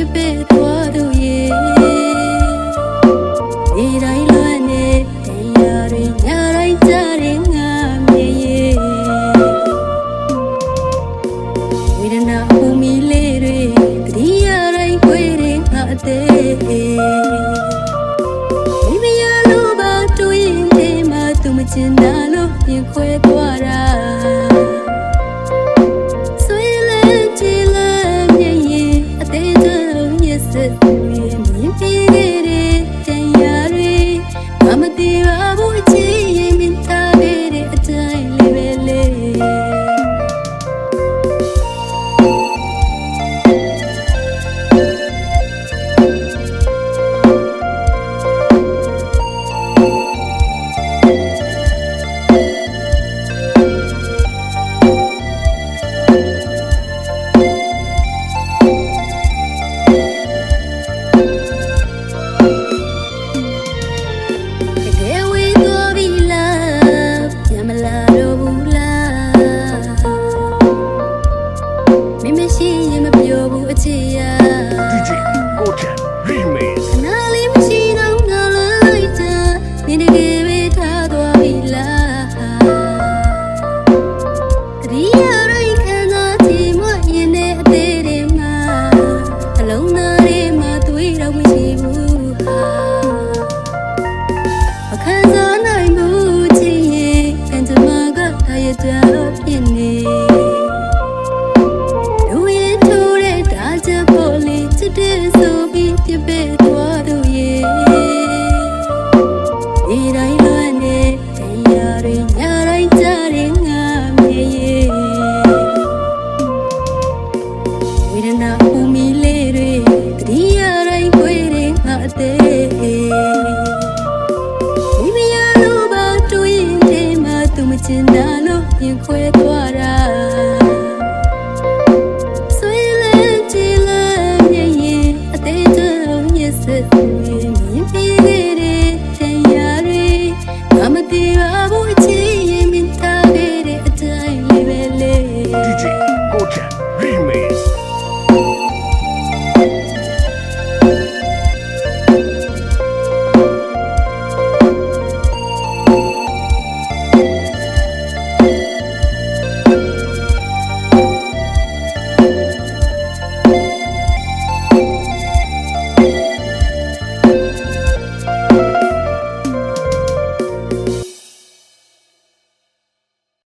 ပြပဲ့သွားသူရေဒီတိုင်းလွမ်းနေတရားတွေညာတိုင်းကြားရင်ငါမြေရေဝိရဏဟူမီလေးတွေတတိယတိုင်းခွေတွေငါအသေးမိမရလို့ပါတွေ့ရင်ဒီမှာသူမချင်တာလို့ပြင်ခွဲသွားတာ ပြီးပြပဲ့သွားသူရဲ့ဒီတိုင်းလွမ်းနေတရားတွေညတိုင်းကြတဲ့ငါမေးရဲ့ဝေဒနာဟူမီလေးတွေတတိယတိုင်းခွေတဲ့ငါအသေးမိမရလို့ပါတွေ့ရင်ဒီမှာသူမချင်တာလို့ရင်ခွဲ দেওয়া